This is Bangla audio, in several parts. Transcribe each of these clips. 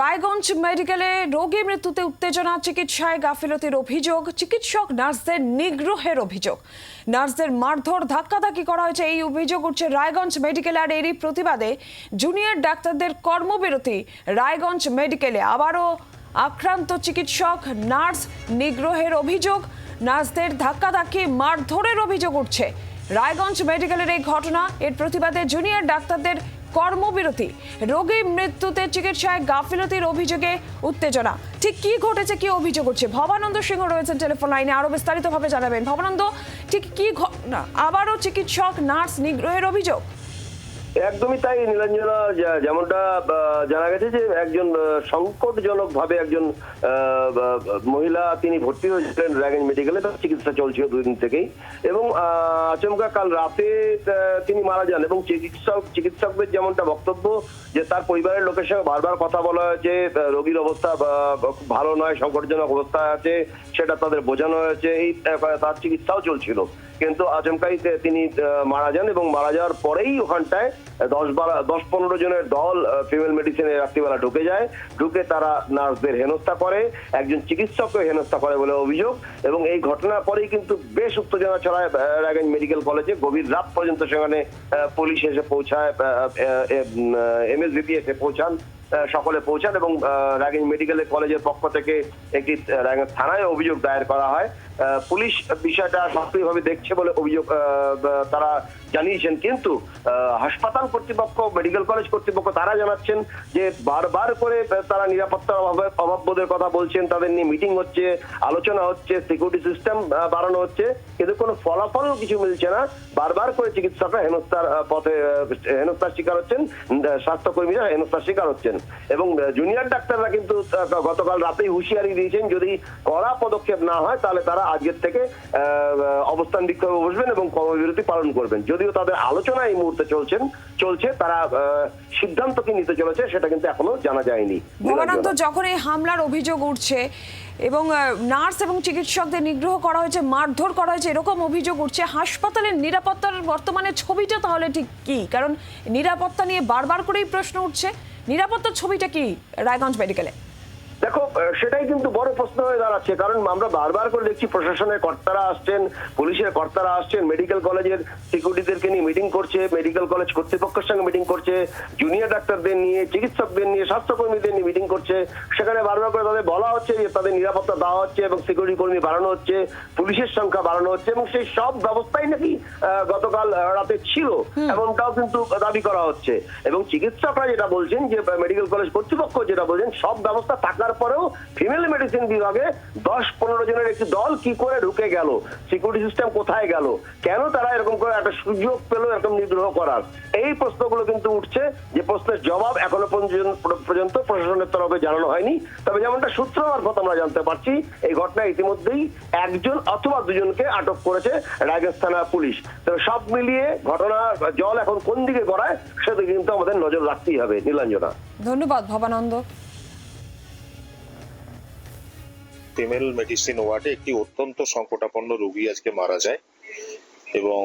রায়গঞ্জ মেডিকেলে রোগী মৃত্যুতে উত্তেজনা, চিকিৎসায় গাফিলতির অভিযোগ, চিকিৎসক নার্সদের নিগ্রহের অভিযোগ। নার্সদের মারধর, ধাক্কাধাক্কি করা হয়েছে, এই অভিযোগ উঠছে রায়গঞ্জ মেডিকেলে আর এরই প্রতিবাদে জুনিয়র ডাক্তারদের কর্মবিরতি রায়গঞ্জ মেডিকেলে। আবারও আক্রান্ত চিকিৎসক, নার্স নিগ্রহের অভিযোগ, নার্সদের ধাক্কাধাক্কি, মারধরের অভিযোগ উঠছে। রায়গঞ্জ মেডিকেলের এই ঘটনা, এর প্রতিবাদে জুনিয়র ডাক্তারদের কর্মবিরতি। রোগী মৃত্যুতে চিকিৎসায় গাফিলতির অভিযোগে উত্তেজনা। ঠিক কি ঘটেছে, কি অভিযোগ উঠছে? ভবানন্দ সিংহ রয়েছেন টেলিফোন লাইনে, আরও বিস্তারিতভাবে জানাবেন। ভবানন্দ, ঠিক কি ঘটনা আবারও চিকিৎসক, নার্স নিগ্রহের অভিযোগ? একদমই তাই, নীলাঞ্জনা যেমনটা জানা গেছে যে একজন সংকটজনক ভাবে একজন মহিলা তিনি ভর্তি হয়েছিলেন র্যাগেঞ্জ মেডিকেলে তার চিকিৎসা চলছিল দুদিন থেকেই। এবং আচমকা কাল রাতে তিনি মারা যান। এবং চিকিৎসক, চিকিৎসকদের যেমনটা বক্তব্য, যে তার পরিবারের লোকের সঙ্গে বারবার কথা বলা হয়েছে রোগীর অবস্থা ভালো নয়, সংকটজনক অবস্থায় আছে, সেটা তাদের বোঝানো হয়েছে, এই তার চিকিৎসাও চলছিল। কিন্তু আচমকাই তিনি মারা যান এবং মারা যাওয়ার পরেই ওখানটায় দশ বারো, দশ পনেরো জনের দল ফিমেল মেডিসিনে রাত্রিবেলা ঢুকে যায়। ঢুকে তারা নার্সদের হেনস্থা করে, একজন চিকিৎসককে হেনস্থা করে বলে অভিযোগ এবং এই ঘটনার পরেই কিন্তু বেশ উত্তেজনা ছড়ায় রায়গঞ্জ মেডিকেল কলেজে। গভীর রাত পর্যন্ত সেখানে পুলিশ এসে পৌঁছায় এমএসভিপি এসে পৌঁছান সকলে পৌঁছান এবং রাগিং মেডিকেল কলেজের পক্ষ থেকে একটি রায়গঞ্জ থানায় অভিযোগ দায়ের করা হয়। পুলিশ বিষয়টা সক্রিয়ভাবে দেখছে বলে অভিযোগ তারা জানিয়েছেন। কিন্তু হাসপাতাল কর্তৃপক্ষ, মেডিকেল কলেজ কর্তৃপক্ষ তারা জানাচ্ছেন যে বারবার করে তারা নিরাপত্তার অভাবে অভাববোধের কথা বলছেন। তাদের নিয়ে মিটিং হচ্ছে, আলোচনা হচ্ছে সিকিউরিটি সিস্টেম বাড়ানো হচ্ছে। কিন্তু কোনো ফলাফল কিছু মিলছে না। বারবার করে চিকিৎসকরা হেনস্থার পথে হেনস্থার শিকার হচ্ছেন স্বাস্থ্যকর্মীরা হেনস্থার শিকার হচ্ছেন। এবং জুনিয়র ডাক্তাররা কিন্তু গতকাল রাতেই হুঁশিয়ারি দিয়েছেন, যদি কড়া পদক্ষেপ না হয়, তাহলে তারা আজকের থেকে অবস্থান বিক্ষোভে বসবেন এবং কর্মবিরতি পালন করবেন। যদিও তাদের আলোচনা এই মুহূর্তে চলছেন চলছে তারা সিদ্ধান্ত কি নিতে চলেছে সেটা কিন্তু এখনও জানা যায়নি। ভবানন্দ যখন এই হামলার অভিযোগ উঠছে এবং নার্স এবং চিকিৎসকদের নিগ্রহ করা হয়েছে মারধর করা হয়েছে এরকম অভিযোগ উঠছে হাসপাতালের নিরাপত্তার বর্তমানে ছবিটা তাহলে ঠিক কি? কারণ নিরাপত্তা নিয়ে বারবার করেই প্রশ্ন উঠছে নিরাপত্তার ছবিটা কি রায়গঞ্জ মেডিকেলে? দেখো সেটাই কিন্তু বড় প্রশ্ন হয়ে দাঁড়াচ্ছে। কারণ আমরা বারবার করে দেখছি প্রশাসনের কর্তারা আসছেন পুলিশের কর্তারা আসছেন মেডিকেল কলেজের সিকিউরিটিদেরকে নিয়ে মিটিং করছে মেডিকেল কলেজ কর্তৃপক্ষের সঙ্গে মিটিং করছে জুনিয়র ডাক্তারদের নিয়ে চিকিৎসকদের নিয়ে স্বাস্থ্যকর্মীদের নিয়ে মিটিং করছে। সেখানে বারবার করে তাদের বলা হচ্ছে যে তাদের নিরাপত্তা দেওয়া হচ্ছে এবং সিকিউরিটি কর্মী বাড়ানো হচ্ছে পুলিশের সংখ্যা বাড়ানো হচ্ছে এবং সেই সব ব্যবস্থাই নাকি আহ, গতকাল রাতে ছিল। এমনটাও কিন্তু দাবি করা হচ্ছে। এবং চিকিৎসকরা যেটা বলছেন যে মেডিকেল কলেজ কর্তৃপক্ষ যেটা বলছেন সব ব্যবস্থা থাকার পরেও ফিমেল মেডিসিন বিভাগে দশ পনেরো জনের একটি দল কি করে ঢুকে গেল? সিকিউরিটি সিস্টেম কোথায় গেল? কেন তারা এরকম করে একটা সুযোগ পেল এরকম নিগ্রহ করার? এই প্রশ্নগুলো কিন্তু উঠছে যে প্রশ্নের জবাব এখনও পর্যন্ত প্রশাসনের তরফে জানানো হয়নি। তবে যেমনটা সূত্র মারফত আমরা জানতে পারছি, এই ঘটনা ইতিমধ্যেই একজন অথবা দুজনকে আটক করেছে রায়গঞ্জ থানা পুলিশ। তবে সব মিলিয়ে ঘটনা জল এখন কোন দিকে গড়ায়, সেদিকে কিন্তু আমাদের নজর রাখতেই হবে। নীলাঞ্জনা। ধন্যবাদ ভবানন্দ। ফিমেল মেডিসিন ওয়ার্ডে একটি অত্যন্ত সংকটাপন্ন রোগী আজকে মারা যায়। এবং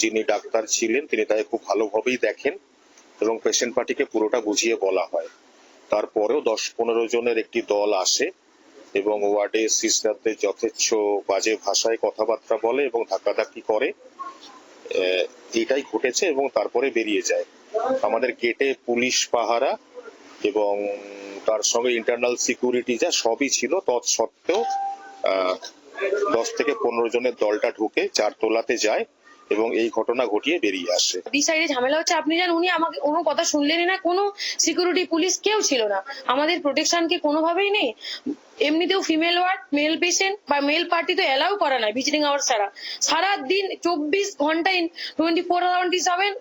যিনি ডাক্তার ছিলেন, তিনি তাকে খুব ভালোভাবেই দেখেন এবং পেশেন্ট পার্টিকে পুরোটা বুঝিয়ে বলা হয়। তারপরেও দশ পনেরো জনের একটি দল আসে এবং ওয়ার্ডে সিস্টারদের যথেচ্ছ বাজে ভাষায় কথাবার্তা বলে এবং ধাক্কাধাক্কি করে। এটাই ঘটেছে এবং তারপরে বেরিয়ে যায়। আমাদের গেটে পুলিশ পাহারা এবং তার সঙ্গে ইন্টারনাল সিকিউরিটি যা সবই ছিল, তৎসত্ত্বেও দশ থেকে পনেরো জনের দলটা ঢুকে চার তোলাতে যায় এবং এই ঘটনা ঘটিয়ে বেরিয়ে আসে। বি সাইডে ঝামেলা হচ্ছে, আপনি জান উনি আমাকে কোনো কথা শুনলেনই না, কোনো সিকিউরিটি পুলিশ কেউ ছিল না। আমাদের প্রোটেকশন কি কোনোভাবেই নেই? এমনিতেও ফিমেল ওয়ার্ড মেল পেশেন্ট বা মেল পার্টি তো অ্যালাউ করা নাই ভিজিটিং আওয়ার ছাড়া। সারা দিন চব্বিশ ঘন্টায় twenty four seven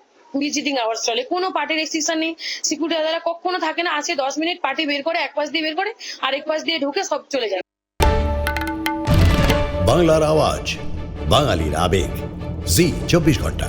visiting hours চলে। কোনো পার্টির রেস্ট্রিকশন নেই। সিকিউরিটি দাদারা কখনো থাকে না। আসে দশ মিনিট পার্টি বের করে, এক পাশ দিয়ে বের করে, আর এক পাশ দিয়ে ঢুকে সব চলে যায়। বাংলার আওয়াজ, বাঙালির আবেগ। জি, চব্বিশ ঘণ্টা।